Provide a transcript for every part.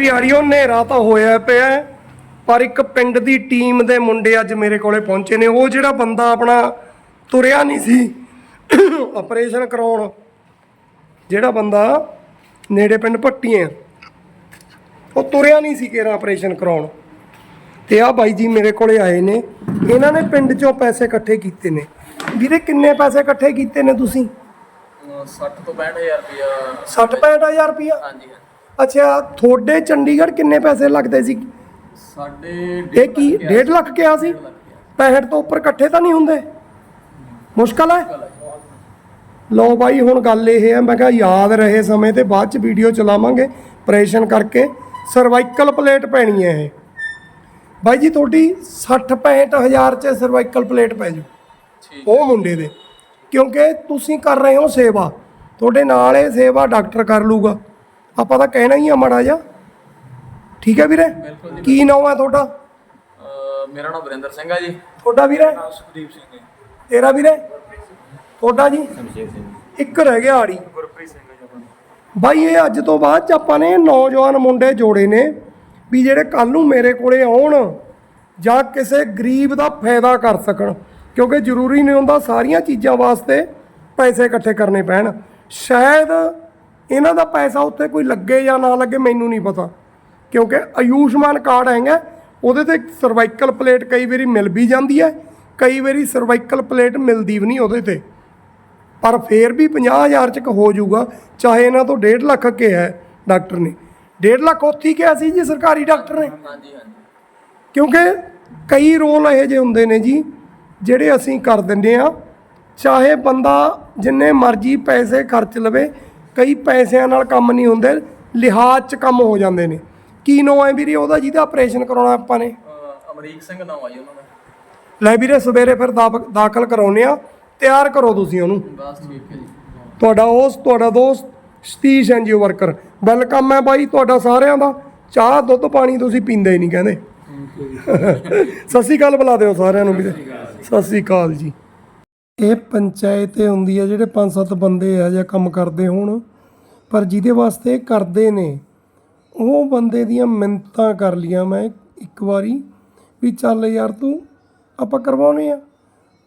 ਵੀ ਆੜੀਓ ਹਨੇਰਾ ਤਾਂ ਹੋਇਆ ਪਿਆ ਪਰ ਇੱਕ ਪਿੰਡ ਦੀ ਟੀਮ ਦੇ ਮੁੰਡੇ ਅੱਜ ਮੇਰੇ ਕੋਲੇ ਪਹੁੰਚੇ ਨੇ। ਉਹ ਜਿਹੜਾ ਬੰਦਾ ਆਪਣਾ ਤੁਰਿਆ ਨਹੀਂ ਸੀ ਆਪਰੇਸ਼ਨ ਕਰਾਉਣ ਜਿਹੜਾ ਬੰਦਾ ਨੇੜੇ ਪਿੰਡ ਭੱਟੀਆਂ ਉਹ ਤੁਰਿਆ ਨਹੀਂ ਸੀ ਕਿਹੜਾ ਆਪਰੇਸ਼ਨ ਕਰਾਉਣ। ਤੇ ਆ ਬਾਈ ਜੀ ਮੇਰੇ ਕੋਲੇ ਆਏ ਨੇ। ਇਹਨਾਂ ਨੇ ਪਿੰਡ ਚੋਂ ਪੈਸੇ ਇਕੱਠੇ ਕੀਤੇ ਨੇ। ਵੀਰੇ ਕਿੰਨੇ ਪੈਸੇ ਇਕੱਠੇ ਕੀਤੇ ਨੇ ਤੁਸੀਂ? 60 ਤੋਂ 65000 ਰੁਪਇਆ। 60 65000 ਰੁਪਇਆ? ਹਾਂਜੀ ਹਾਂਜੀ। ਅੱਛਾ ਤੁਹਾਡੇ ਚੰਡੀਗੜ੍ਹ ਕਿੰਨੇ ਪੈਸੇ ਲੱਗਦੇ ਸੀ? ਸਾਡੇ ਇਹ ਕੀ 1.5 ਲੱਖ ਕਿਹਾ ਸੀ? 65 ਤੋਂ ਉੱਪਰ ਇਕੱਠੇ ਤਾਂ ਨਹੀਂ ਹੁੰਦੇ? ਮੁਸ਼ਕਲ ਹੈ? ਲਓ ਬਾਈ ਹੁਣ ਗੱਲ ਇਹ ਹੈ ਮੈਂ ਕਿਹਾ ਯਾਦ ਰਹੇ ਸਮੇਂ ਤੇ ਬਾਅਦ ਚ ਵੀਡੀਓ ਚਲਾਵਾਂਗੇ ਆਪਰੇਸ਼ਨ ਕਰਕੇ। ਸਰਵਾਈਕਲ ਪਲੇਟ ਪੈਣੀ ਹੈ ਇਹ। ਬਾਈ ਜੀ ਤੁਹਾਡੀ 60 65000 ਚ ਸਰਵਾਈਕਲ ਪਲੇਟ ਪੈ ਜੂ। ਉਹ ਮੁੰਡੇ ਦੇ। ਕਿਉਂਕਿ ਤੁਸੀਂ ਕਰ ਰਹੇ ਹੋ ਸੇਵਾ। ਤੁਹਾਡੇ ਨਾਲ ਇਹ ਸੇਵਾ ਡਾਕਟਰ ਕਰ ਲੂਗਾ। ਆਪਾਂ ਤਾਂ ਕਹਿਣਾ ਹੀ ਆ ਮਾੜਾ ਜਿਹਾ। ਠੀਕ ਹੈ ਵੀਰੇ? ਬਿਲਕੁਲ ਜੀ ਕੀ ਨਾਮ ਹੈ ਤੁਹਾਡਾ? ਅਹ ਮੇਰਾ ਨਾਮ ਵਰਿੰਦਰ ਸਿੰਘ ਆ ਜੀ। ਤੁਹਾਡਾ ਵੀਰੇ? ਸੁਖਦੀਪ ਸਿੰਘ ਤੇਰਾ ਵੀਰੇ? ਤੁਹਾਡਾ ਜੀ? ਸਮਸ਼ੇਰ ਸਿੰਘ। ਇੱਕ ਰਹਿ ਗਿਆ ਆੜੀ। ਗੁਰਪ੍ਰੀਤ ਸਿੰਘ ਜੀ ਆਪਣਾ। ਬਾਈ ਇਹ ਅੱਜ ਤੋਂ ਬਾਅਦ ਚ ਆਪਾਂ ਨੇ ਨੌਜਵਾਨ ਮੁੰਡੇ ਜੋੜੇ ਨੇ ਵੀ ਜਿਹੜੇ ਕੱਲ ਨੂੰ ਮੇਰੇ ਕੋਲੇ ਆਉਣ ਜਾਂ ਕਿਸੇ ਗਰੀਬ ਦਾ ਫਾਇਦਾ ਕਰ ਸਕਣ ਕਿਉਂਕਿ ਜ਼ਰੂਰੀ ਨਹੀਂ ਹੁੰਦਾ ਸਾਰੀਆਂ ਚੀਜ਼ਾਂ ਵਾਸਤੇ ਪੈਸੇ ਇਕੱਠੇ ਕਰਨੇ ਪੈਣ। ਸ਼ਾਇਦ ਇਹਨਾਂ ਦਾ ਪੈਸਾ ਉੱਥੇ ਕੋਈ ਲੱਗੇ ਜਾਂ ਨਾ ਲੱਗੇ ਮੈਨੂੰ ਨਹੀਂ ਪਤਾ। ਕਿਉਂਕਿ ਆਯੁਸ਼ਮਾਨ ਕਾਰਡ ਹੈਗਾ ਉਹਦੇ ਤੇ ਸਰਵਾਈਕਲ ਪਲੇਟ ਕਈ ਵਾਰੀ ਮਿਲ ਵੀ ਜਾਂਦੀ ਹੈ ਕਈ ਵਾਰੀ ਸਰਵਾਈਕਲ ਪਲੇਟ ਮਿਲਦੀ ਵੀ ਨਹੀਂ ਉਹਦੇ ਤੇ। ਪਰ ਫੇਰ ਵੀ 50000 ਚ ਹੋ ਜਾਊਗਾ ਚਾਹੇ ਇਹਨਾਂ ਤੋਂ 1.5 ਲੱਖ ਕਿਹਾ ਹੈ ਡਾਕਟਰ ਨੇ। 1.5 ਲੱਖ ਉੱਥੇ ਹੀ ਕਿਹਾ ਸੀ ਜੀ ਸਰਕਾਰੀ ਡਾਕਟਰ ਨੇ। ਹਾਂਜੀ ਹਾਂਜੀ। ਕਿਉਂਕਿ ਕਈ ਰੋਲ ਇਹੋ ਜਿਹੇ ਹੁੰਦੇ ਨੇ ਜੀ ਜਿਹੜੇ ਅਸੀਂ ਕਰ ਦਿੰਦੇ ਆ ਚਾਹੇ ਬੰਦਾ ਜਿੰਨੇ ਮਰਜ਼ੀ ਪੈਸੇ ਖਰਚ ਲਵੇ ਕਈ ਪੈਸਿਆਂ ਨਾਲ ਕੰਮ ਨਹੀਂ ਹੁੰਦੇ ਲਿਹਾਜ਼ 'ਚ ਕੰਮ ਹੋ ਜਾਂਦੇ ਨੇ। ਕੀ ਨਾਂ ਹੈ ਵੀਰੇ ਉਹਦਾ ਜਿਹਦਾ ਆਪਰੇਸ਼ਨ ਕਰਾਉਣਾ ਆਪਾਂ ਨੇ? ਅਮਰੀਕ ਸਿੰਘ ਨਾਮ ਆ ਜੀ ਉਹਨਾਂ ਦਾ। ਲੈ ਵੀਰੇ ਸਵੇਰੇ ਫਿਰ ਦਾਬ- ਦਾਖਲ ਕਰਾਉਨੇ ਆ ਤਿਆਰ ਕਰੋ ਤੁਸੀਂ ਉਹਨੂੰ। ਬਸ ਠੀਕ ਹੈ ਜੀ। ਤੁਹਾਡਾ ਉਸ ਤੁਹਾਡਾ ਦੋਸਤ ਸਤੀਸ਼ ਐਨਜੀਓ ਵਰਕਰ ਵੈਲਕਮ ਹੈ ਬਾਈ ਤੁਹਾਡਾ ਸਾਰਿਆਂ ਦਾ। ਚਾਹ ਦੁੱਧ ਪਾਣੀ ਤੁਸੀਂ ਪੀਂਦੇ ਹੀ ਨਹੀਂ ਕਹਿੰਦੇ। ਸਤਿ ਸ਼੍ਰੀ ਅਕਾਲ ਬੁਲਾ ਦਿਓ ਸਾਰਿਆਂ ਨੂੰ ਵੀਰੇ। ਸਤਿ ਸ਼੍ਰੀ ਅਕਾਲ ਜੀ। ਇਹ ਪੰਚਾਇਤ ਇਹ ਹੁੰਦੀ ਹੈ ਜਿਹੜੇ ਪੰਜ ਸੱਤ ਬੰਦੇ ਆ ਜਾਂ ਕੰਮ ਕਰਦੇ ਹੋਣ, ਪਰ ਜਿਹਦੇ ਵਾਸਤੇ ਕਰਦੇ ਨੇ, ਉਹ ਬੰਦੇ ਦੀਆਂ ਮਿੰਤਾਂ ਕਰ ਲੀਆਂ ਮੈਂ ਇੱਕ ਵਾਰੀ ਵੀ ਚੱਲ ਯਾਰ ਤੂੰ, ਆਪਾਂ ਕਰਵਾਉਨੇ ਆ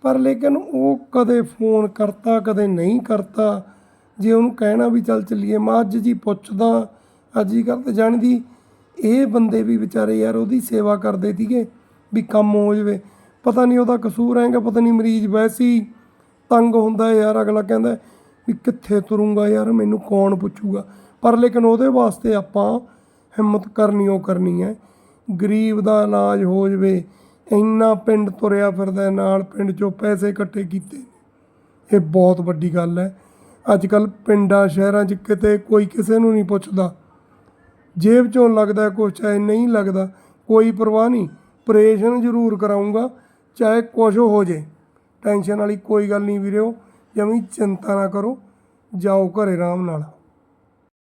ਪਰ ਲੇਕਿਨ ਉਹ ਕਦੇ ਫੋਨ ਕਰਤਾ, ਕਦੇ ਨਹੀਂ ਕਰਤਾ। ਜੇ ਉਹਨੂੰ ਕਹਿਣਾ ਵੀ ਚੱਲ ਚੱਲੀਏ, ਮੈਂ ਅੱਜ ਜੀ ਪੁੱਛਦਾ, ਅੱਜ ਹੀ ਕਰਤੇ ਜਾਣਦੀ, ਇਹ ਬੰਦੇ ਵੀ ਵਿਚਾਰੇ ਯਾਰ ਉਹਦੀ ਸੇਵਾ ਕਰਦੇ ਸੀਗੇ ਵੀ ਕੰਮ ਹੋ ਜਵੇ। ਪਤਾ ਨਹੀਂ ਉਹਦਾ ਕਸੂਰ ਹੈਗਾ, ਪਤਾ ਨਹੀਂ ਮਰੀਜ਼ ਵੈਸੇ ਤੰਗ ਹੁੰਦਾ ਯਾਰ, ਅਗਲਾ ਕਹਿੰਦਾ ਵੀ ਕਿੱਥੇ ਤੁਰੂੰਗਾ ਯਾਰ, ਮੈਨੂੰ ਕੌਣ ਪੁੱਛੂਗਾ? ਪਰ ਲੇਕਿਨ ਉਹਦੇ ਵਾਸਤੇ ਆਪਾਂ ਹਿੰਮਤ ਕਰਨੀ ਉਹ ਕਰਨੀ ਹੈ। ਗਰੀਬ ਦਾ ਇਲਾਜ ਹੋ ਜਵੇ, ਇੰਨਾ ਪਿੰਡ ਤੁਰਿਆ ਫਿਰਦਾ ਨਾਲ ਪਿੰਡ ਚੋਂ ਪੈਸੇ ਇਕੱਠੇ ਕੀਤੇ ਇਹ ਬਹੁਤ ਵੱਡੀ ਗੱਲ ਹੈ। ਅੱਜ ਕੱਲ ਪਿੰਡਾਂ, ਸ਼ਹਿਰਾਂ 'ਚ ਕਿਤੇ ਕੋਈ ਕਿਸੇ ਨੂੰ ਨਹੀਂ ਪੁੱਛਦਾ। ਜੇਬ ਚੋਂ ਲੱਗਦਾ ਕੁਛ, ਚਾਹੇ ਨਹੀਂ ਲੱਗਦਾ, ਕੋਈ ਪਰਵਾਹ ਨਹੀਂ। ਆਪਰੇਸ਼ਨ ਜ਼ਰੂਰ ਕਰਾਉਂਗਾ ਚਾਹੇ ਕੁਛ ਹੋ ਜੇ। ਟੈਨਸ਼ਨ ਵਾਲੀ ਕੋਈ ਗੱਲ ਨਹੀਂ ਵੀਰਿਓ ਜਮੀ ਚਿੰਤਾ ਨਾ ਕਰੋ ਜਾਓ ਘਰੇ ਆਰਾਮ ਨਾਲ।